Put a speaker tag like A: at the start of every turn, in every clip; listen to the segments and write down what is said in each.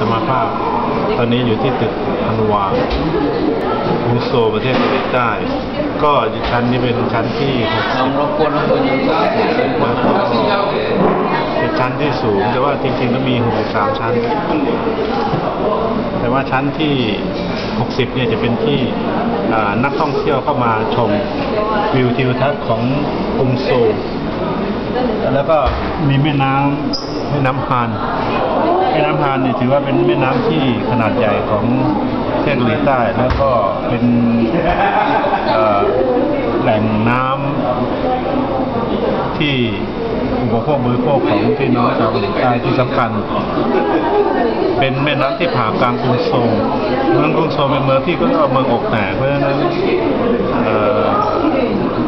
A: สมาภาพ ตอนนี้อยู่ที่ตึกฮันวากรุงโซประเทศเกาหลีใต้ ก็ชั้นนี้เป็นชั้นที่
B: ลองรบกวนรบกวนอยู่ก็
A: เป็นชั้นที่สูง แต่ว่าจริงๆแล้วมี 63 ชั้น แต่ว่าชั้นที่ 60 เนี่ยจะเป็นที่นักท่องเที่ยวเข้ามาชมวิวทิวทัศน์ของกรุงโซลแล้วก็มีแม่น้ำแม่น้ำฮาน ม่น้ำฮานเนี่ยถือว่าเป็นแม่น้ำที่ขนาดใหญ่ของประเทศเกาหลีใต้ แล้วก็เป็นเอ่อแหล่งน้ำที่อุปโภคบริโภคของพี่น้องชาวเกาหลีใต้ที่สำคัญ เป็นแม่น้ำที่ผ่ากลางกรุงโซลเมืองกรุงโซลเป็นเมืองที่ก็เรียกว่าเมืองอกแตกเพราะฉะนั้นเอ่อ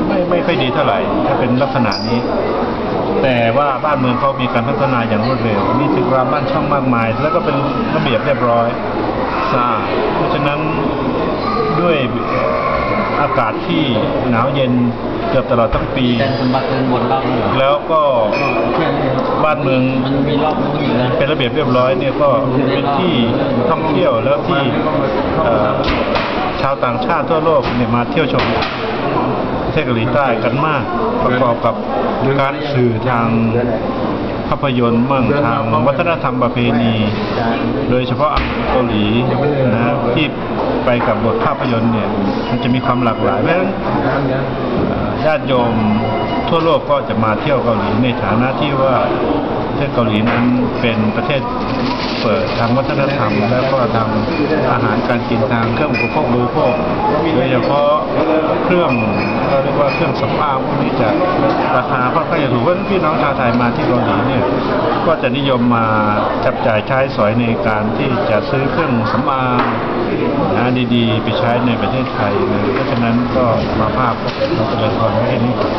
A: ไม่ไม่ค่อยดีเท่าไหร่ถ้าเป็นลักษณะนี้ แต่ว่าบ้านเมืองเขามีการพัฒนาอย่างรวดเร็ว มีตึกรามบ้านช่องมากมาย แล้วก็เป็นระเบียบเรียบร้อยสะอาดเพราะฉะนั้นด้วยอากาศที่หนาวเย็นเกือบตลอดทั้งปี
B: แต่คุณมาคืนบนรอบนึงเหรอ
A: แล้วก็บ้านเมือง
B: มันมีรอบนู้นอยู่นะ
A: เป็นระเบียบเรียบร้อยเนี่ยก็เป็นที่ท่องเที่ยวแล้วที่เอ่อชาวต่างชาติทั่วโลกเนี่ยมาเที่ยวชม ประเทศเกาหลีใต้กันมาก ประกอบกับการสื่อทางภาพยนตร์มั่งทางวัฒนธรรมประเพณี โดยเฉพาะเกาหลีนะที่ไปกับบทภาพยนตร์เนี่ยมันจะมีความหลากหลายเพราะฉะนั้นญาติโยม ทั่วโลกก็จะมาเที่ยวเกาหลีในฐานะที่ว่าประเทศเกาหลีนั้นเป็นประเทศเปิดทางวัฒนธรรม แล้วก็ทางอาหารการกินทางเครื่องอุปโภคบริโภคโดยเฉพาะเครื่องเราเรียกว่าเครื่องสำอางพวกนี้จะราคาค่อนข้างจะถูกเพราะพี่น้องชาวไทยมาที่เกาหลีเนี่ย ก็จะนิยมมาจับจ่ายใช้สอยในการที่จะซื้อเครื่องสำอางนะดีๆ ไปใช้ในประเทศไทยนะเพราะฉะนั้นก็มาภาพเราจะเลยพรไว้แค่นี้ก่อน